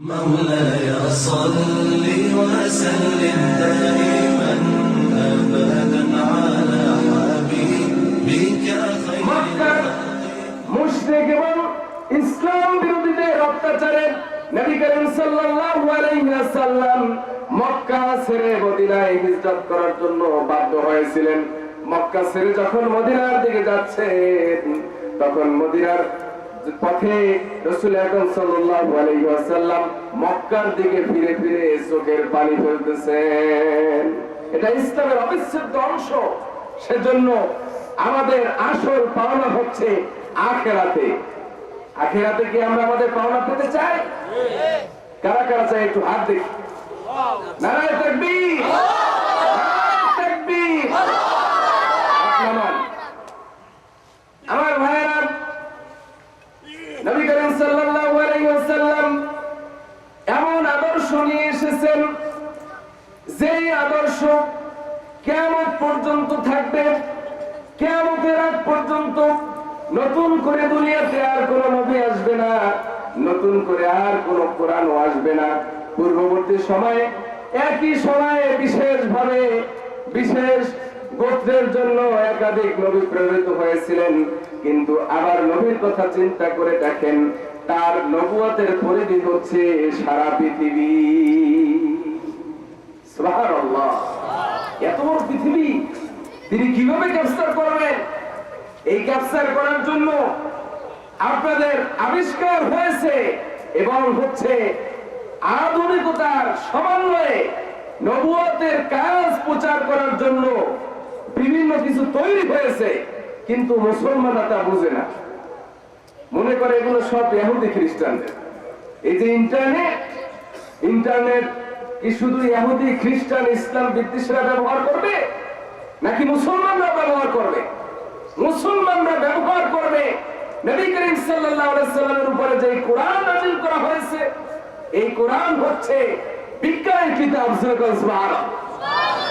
مولاي صل وسلم دائما ابدا على حبيبك خير মক্কার মুশরিক এবং ইসলাম বিরোধীদের অত্যাচারে নবী করিম সাল্লাল্লাহু আলাইহি ওয়াসাল্লাম মক্কা ছেড়ে মদিনায় হিজরত করার জন্য বাধ্য হয়েছিলেন মক্কা ছেড়ে যখন মদিনার দিকে যাচ্ছেন তখন মদিনার পথে রসুল আকরম ওয়াসাল্লাম মক্কার দিকে ফিরে ফিরে চোখের পানি ফেলতেছেন। এটা ইসলামের অবিচ্ছেদ্য অংশ। সেজন্য আমাদের আসল পাওনা হচ্ছে আখেরাতে। আখেরাতে কি আমরা আমাদের পাওনা পেতে চাই? কারা কারা চাই একটু হাত দেখি? নারায় তাকবীর নারায়ে তাকবীর হাত নামান। আমার ভাইয়েরা নবী করিম সাল্লাল্লাহু আলাইহি ওয়াসাল্লাম এমন আদর্শ নিয়ে এসেছেন যেই আদর্শ কেমন পর্যন্ত থাকবে কেমতের আগ পর্যন্ত নতুন করে দুনিয়াতে আর কোন নবী আসবে না নতুন করে আর কোন কোরআনও আসবে না। পূর্ববর্তী সময়ে একই সময়ে বিশেষ ভাবে বিশেষ গোত্রের জন্য একাধিক নবী প্রেরিত হয়েছিলেন। কিন্তু আবার নবীর কথা চিন্তা করে দেখেন, তার নবুয়তের পরিধি হচ্ছে সারা পৃথিবী। এত বড় পৃথিবী, তিনি কীভাবে ক্যাপচার করবেন? এই ক্যাপচার করার জন্য আপনাদের আবিষ্কার হয়েছে এবং হচ্ছে আধুনিকতার সমন্বয়ে নবুয়তের কাজ প্রচার করার জন্য বিভিন্ন কিছু তৈরি হয়েছে, কিন্তু মুসলমানরা তা বুঝে না। মনে করে এগুলো সব ইহুদি খ্রিস্টানদের। এই যে ইন্টারনেট ইন্টারনেট কি শুধু ইহুদি খ্রিস্টান ইসলাম বিদ্বেষীরা ব্যবহার করবে, নাকি মুসলমানরা ব্যবহার করবে? মুসলমানরা ব্যবহার করবে নবী করিম সাল্লাল্লাহু আলাইহি সাল্লামের উপরে যে কোরআন নাযিল করা হয়েছে, এই কোরআন হচ্ছে বিজ্ঞানের কিতাব সুবহানাল্লাহ।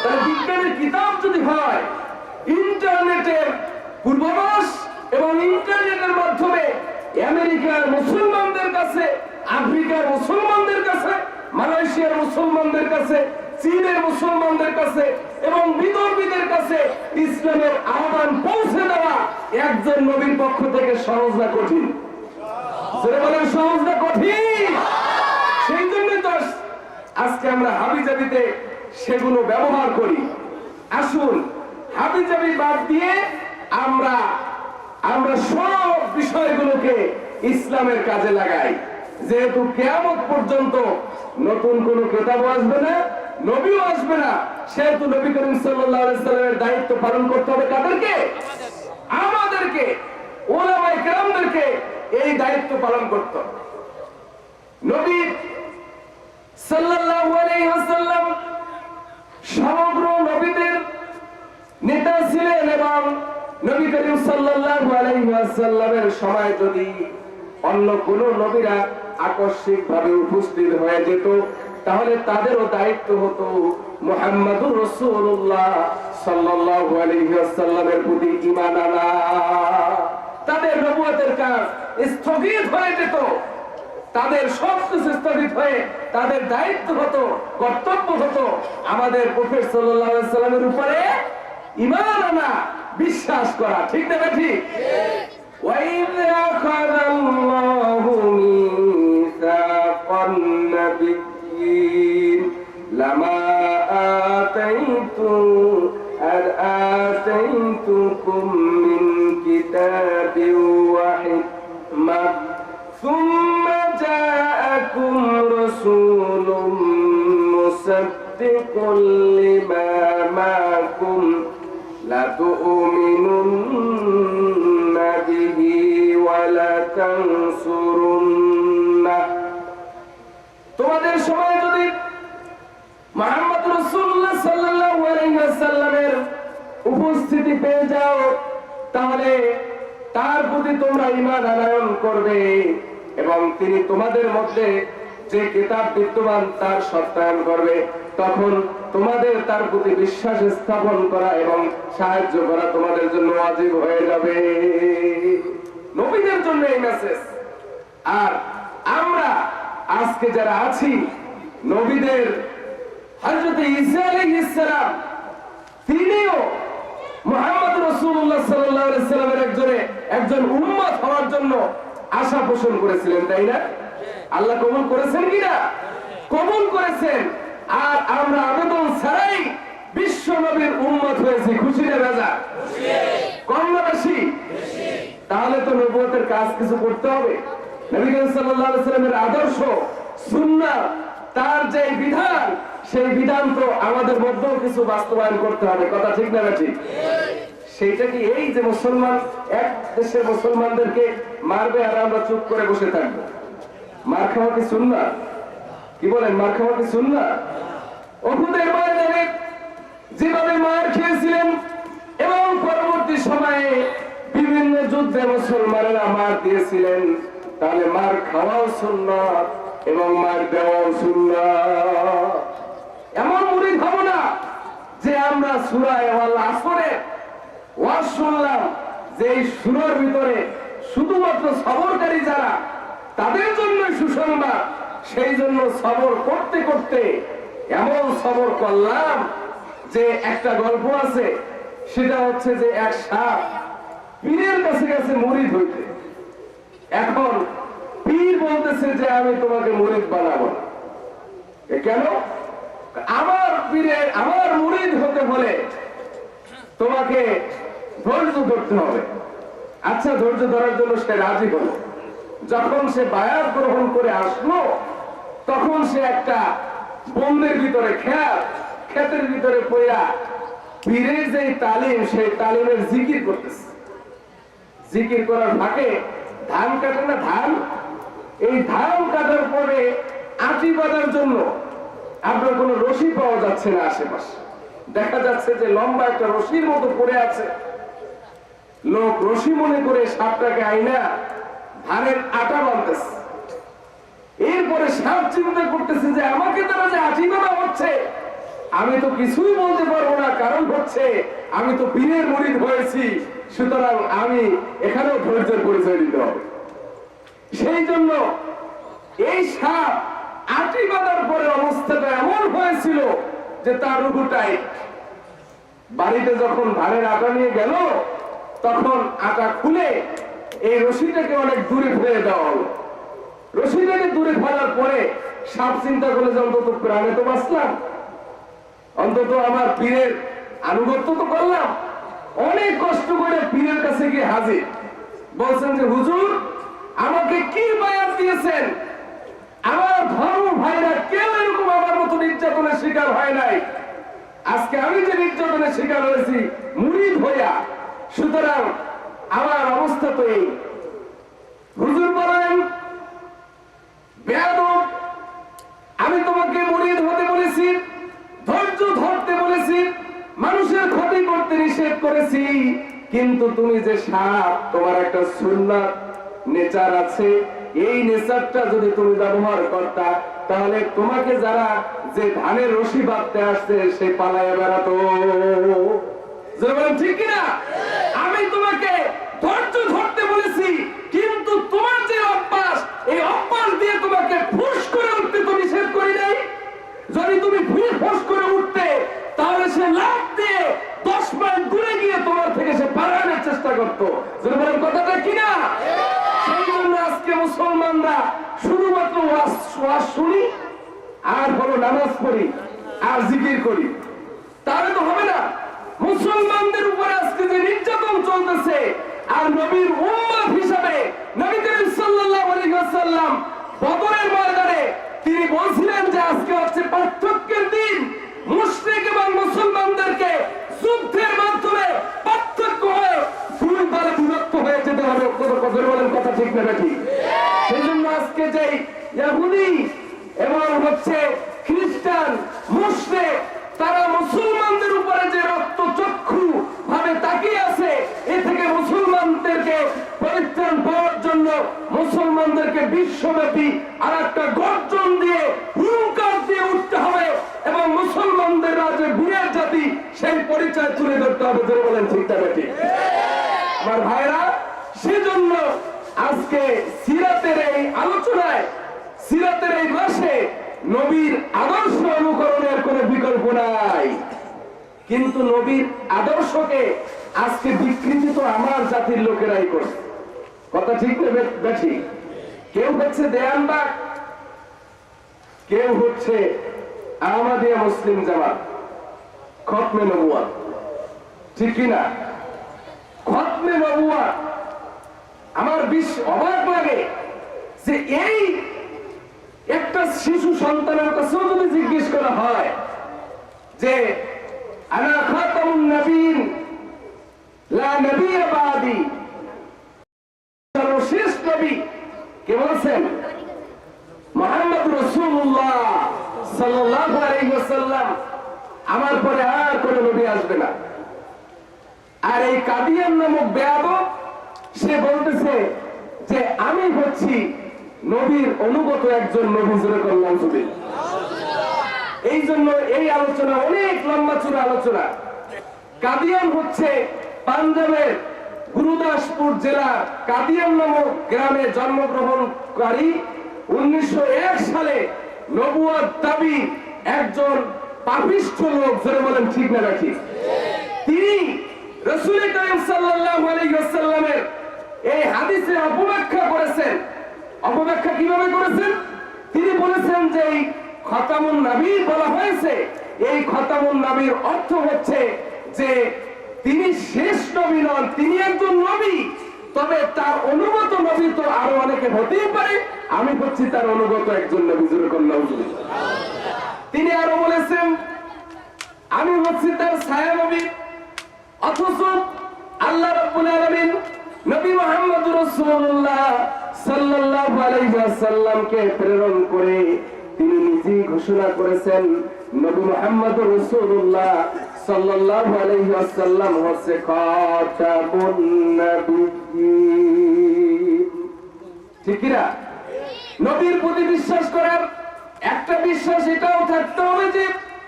তাহলে বিজ্ঞানের কিতাব যদি হয়, ইন্টারনেটের পূর্বাভাস এবং ইন্টারনেটের মাধ্যমে আমেরিকার মুসলমানদের কাছে, আফ্রিকার মুসলমানদের কাছে, মালয়েশিয়ার মুসলমানদের কাছে চীনের মুসলমানদের কাছে এবং বিদর্মীদের কাছে ইসলামের আহ্বান পৌঁছে দেওয়া একজন নবীর পক্ষ থেকে সহজ না কঠিন? সহজ না কঠিন? সেই জন্যই তো আজকে আমরা হাবিজাবিতে সেগুলো ব্যবহার করি। আসুন, হাবিজাবি বাদ দিয়ে আমরা আমরা সব বিষয়গুলোকে ইসলামের কাজে লাগাই। যেহেতু কেয়ামত পর্যন্ত নতুন কোন কেতাব আসবে না নবীও আসবে না। সেহেতু নবী করিম সাল্লামের দায়িত্ব পালন করতে হবে কাদেরকে? আমাদেরকে কেরামদেরকে এই দায়িত্ব পালন করতে নবী ওয়াসাল্লাম সমগ্র নবীদের নেতা ছিলেন এবং নবী করিম ওয়াসাল্লামের সময় যদি অন্য কোন নবীরা আকস্মিক ভাবে উপস্থিত হয়ে যেত তাহলে তাদেরও দায়িত্ব হতো মোহাম্মদুর রসুল্লাহ সাল্লাল্লাহু আলাইহি প্রতি ইমান আনা। তাদের নবুয়াদের কাজ স্থগিত হয়ে যেত। তাদের সব কিছু স্থগিত হয়ে তাদের দায়িত্ব হতো, কর্তব্য হতো। আমাদের প্রফেট সাল্লাল্লাহু আলাইহি উপরে ঈমান আনা, বিশ্বাস করা, ঠিক না ঠিক। ওয়াইদ আখাদাল্লাহু মিন مصدق لما معكم لتؤمنن به ولتنصرنه তোমাদের সময় যদি মোহাম্মদ রসুল্লাহ সাল্লাল্লাহু আলাইহি ওয়াসাল্লামের উপস্থিতি পেয়ে যাও তাহলে তার প্রতি তোমরা ঈমান আনয়ন করবে এবং তিনি তোমাদের মধ্যে যে কিতাব বিদ্যমান তার সত্যায়ন করবে, তখন তোমাদের তার প্রতি বিশ্বাস স্থাপন করা এবং সাহায্য করা তোমাদের জন্য ওয়াজিব হয়ে যাবে। নবীদের জন্য এই মেসেজ আর আমরা আজকে যারা আছি, নবীদের হজরত আলাইহিস তিনিও মোহাম্মদ রসুল্লাহ সাল্লামের একজনে একজন উম্মত হওয়ার জন্য আশা পোষণ করেছিলেন, তাই না? আল্লাহ কবুল করেছেন কিনা? কবুল করেছেন। আর আমরা আবেদন ছাড়াই বিশ্ব নবীর উম্মত হয়েছি। খুশি রাজা? কম তাহলে তো নবুয়তের কাজ কিছু করতে হবে। আদর্শ তার যে বিধান, সেই বিধান তো আমাদের মধ্যেও কিছু বাস্তবায়ন করতে হবে। কথা ঠিক না ঠিক? সেইটা কি এই যে মুসলমান, এক দেশের মুসলমানদেরকে মারবে আর আমরা চুপ করে বসে থাকব? মার খাওয়া কি কি বলেন, মার খাওয়া কি যেভাবে মার খেয়েছিলেন, এবং পরবর্তী সময়ে বিভিন্ন যুদ্ধে মুসলমানেরা মার দিয়েছিলেন, তাহলে মার খাওয়াও এবং মার দেওয়াও সুন্নাত এমন মুড়ি খাব না যে আমরা সুরায় আসরে ওয়াজ শুনলাম যে এই সুরের ভিতরে শুধুমাত্র সবরকারী যারা তাদের জন্য সুসংবাদ, সেই জন্য সবর করতে করতে এমন সবর করলাম যে একটা গল্প আছে, সেটা হচ্ছে যে এক সাপ পীরের কাছে কাছে মুড়িদ হইতে এখন পীর বলতেছে যে আমি তোমাকে মরিদ বানাবো। কেন? আমার পীরের আমার মুড়িদ হতে হলে তোমাকে ধৈর্য ধরতে হবে। আচ্ছা ধৈর্য ধরার জন্য সে রাজি হলো। যখন সে বায়াত গ্রহণ করে আসলো, তখন সে একটা বন্দের ভিতরে খেত ক্ষেতের ভিতরে পড়া পীরের যে তালিম, সেই তালিমের জিকির করতেছে। জিকির করার ফাঁকে ধান কাটে না ধান? এই ধান কাটার পরে আটি বাঁধার জন্য আপনার কোনো রশি পাওয়া যাচ্ছে না আশেপাশে। দেখা যাচ্ছে যে লম্বা একটা রশির মতো পড়ে আছে। লোক রশি মনে করে সাপটাকে আইনা ধানের আটা বানতেছে। এরপরে সাপ চিন্তা করতেছে যে আমাকে তারা যে আটি বাঁধা হচ্ছে, আমি তো কিছুই বলতে পারব না, কারণ হচ্ছে আমি তো পীরের মরিদ হয়েছি, সুতরাং আমি এখানেও ধৈর্যের পরিচয় দিতে সেই জন্য এই সাপ আটি বাঁধার পরে অবস্থাটা এমন হয়েছিল যে তার রুগুটাই বাড়িতে যখন ধানের আটা নিয়ে গেল, তখন আটা খুলে এই রশিটাকে অনেক দূরে ফেলে দেওয়া হলো। রশিটাকে দূরে ফেলার পরে সাপ চিন্তা করলে যে অন্তত প্রাণে তো বাঁচলাম। অন্তত আমার পীরের আনুগত্য তো করলাম। অনেক কষ্ট করে পীরের কাছে গিয়ে হাজির। বলছেন যে, হুজুর, আমাকে কি বায়াত দিয়েছেন? আমার ধর্ম ভাইরা কেউ এরকম আমার মতো নির্যাতনের শিকার হয় নাই। আজকে আমি যে নির্যাতনের শিকার হয়েছি মুড়িদ হইয়া। সুতরাং আমার অবস্থা তো এই। হুজুর বলেন আমি তোমাকে মরিদ হতে বলেছি, ধৈর্য ধরতে বলেছি, মানুষের ক্ষতি করতে নিষেধ করেছি, কিন্তু তুমি যে সাপ, তোমার একটা সুন্নাত, নেচার আছে, এই নেচারটা যদি তুমি ব্যবহার করতা, তাহলে তোমাকে যারা যে ধানের রশি বাঁধতে আসছে, সে পালায় বেড়াতো। ঠিক কিনা আমি তোমাকে ধৈর্য ধরতে বলেছি কিন্তু তোমার যে অভ্যাস এই অভ্যাস দিয়ে তোমাকে ফুস করে উঠতে তো নিষেধ করি নাই। যদি তুমি ভুল ফোস করে উঠতে, তাহলে সে লাভ দিয়ে দশ মাইল দূরে গিয়ে তোমার থেকে সে পালানোর চেষ্টা করতো। যদি কথাটা কিনা সেই জন্য আজকে মুসলমানরা শুধুমাত্র ওয়াজ ওয়াজ শুনি, আর হলো নামাজ পড়ি, আর জিকির করি। তাহলে তো হবে না। মুসলমানদের উপরে আজকে যে নির্যাতন চলতেছে, আর নবীর উম্মত হিসাবে নবী করিম সাল্লাল্লাহু আলাইহি ওয়াসাল্লাম বদরের ময়দানে তিনি বলছিলেন যে আজকে হচ্ছে পার্থক্যের দিন। মুসলিম এবং মুসলমানদেরকে যুদ্ধের মাধ্যমে পার্থক্য হয়ে দুই দলে বিভক্ত হয়ে যেতে হবে। কত বলেন কথা ঠিক না ঠিক সেই জন্য আজকে যে ইহুদি এবং হচ্ছে খ্রিস্টান মুসলিম তারা মুসলমানদের উপরে যে রক্ত চক্ষু ভাবে তাকিয়ে আছে এ থেকে মুসলমানদেরকে পরিত্রাণ পাওয়ার জন্য মুসলমানদেরকে বিশ্বব্যাপী আর একটা গর্জন দিয়ে হুঙ্কার দিয়ে উঠতে হবে এবং মুসলমানদের যে বীরের জাতি সেই পরিচয় তুলে ধরতে হবে যে বলেন ঠিক না ঠিক আমার আজকে সিরাতের এই আলোচনায়, সিরাতের এই মাসে নবীর আদর্শ অনুকরণের কোনো বিকল্প নাই। কিন্তু নবীর আদর্শকে আজকে বিকৃতি তো আমার জাতির লোকেরাই করছে। কথা ঠিক বেঠিক কেউ হচ্ছে দেয়ানবাগ কেউ হচ্ছে আহমদিয়া মুসলিম জামাত, খতমে নবুয়া। ঠিক কিনা খতমে নবুয়া আমার বিশ অবাক লাগে যে এই একটা শিশু সন্তানের কাছেও যদি জিজ্ঞেস করা হয় যে আনা খাতামুন নবীন লা নবিয়্য বাদি। সর্বশেষ নবী কে বলছেন? মোহাম্মদ ওয়াসাল্লাম। আমার পরে আর কোন নবী আসবে না। আর এই কাদিয়ান নামক বেয়াদব সে বলতেছে যে আমি হচ্ছি নবীর অনুগত একজন নবী জুড়ে করলাম যদি এই জন্য এই আলোচনা অনেক লম্বা চূড়া আলোচনা। কাদিয়ান হচ্ছে পাঞ্জাবের গুরুদাসপুর জেলার কাদিয়ান নামক গ্রামে জন্মগ্রহণকারী। উনিশশো এক সালে নবুয়ার দাবি একজন পাপিষ্ঠ লোক ধরে বলেন ঠিক না ঠিক তিনি রসুল করিম আলাইহি ওয়াসাল্লামের এই হাদিসে অপব্যাখ্যা করেছেন। অপব্যাখ্যা কীভাবে করেছেন? তিনি বলেছেন যে এই খতামুন নবী বলা হয়েছে, এই খতামুন নবীর অর্থ হচ্ছে যে তিনি শেষ নবী নন, তিনি একজন নবী। তবে তার অনুগত নবী তো আরও অনেকে হতেই পারে। আমি হচ্ছি তার অনুগত একজন নবী তিনি আরও বলেছেন, আমি হচ্ছি তার ছায়া নবী। অথচ আল্লাহ রাব্বুল আলামিন নবী মুহাম্মদ রাসূলুল্লাহ সাল্লাল্লাহু আলাইহি ওয়াসাল্লামকে প্রেরণ করে তিনি নিজেই ঘোষণা করেছেন, নবী মুহাম্মদ ওয়াসাল্লাম হচ্ছে ঠিক না? নবীর প্রতি বিশ্বাস করার একটা বিশ্বাস এটাও থাকতে হবে যে,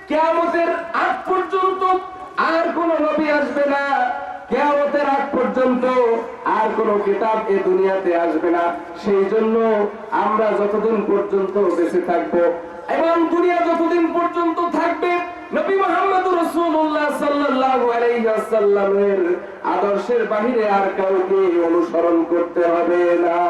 কেয়ামতের আগ পর্যন্ত আর কোন নবী আসবে না। কেয়ামতের আগ পর্যন্ত আর কোন কিতাব এ দুনিয়াতে আসবে না। সেই জন্য আমরা যতদিন পর্যন্ত বেঁচে থাকব এবং দুনিয়া যতদিন পর্যন্ত থাকবে, নবী মোহাম্মদ রসুল্লাহ সাল্লাল্লাহু আলাইহি ওয়াসাল্লামের আদর্শের বাহিরে আর কাউকে অনুসরণ করতে হবে না।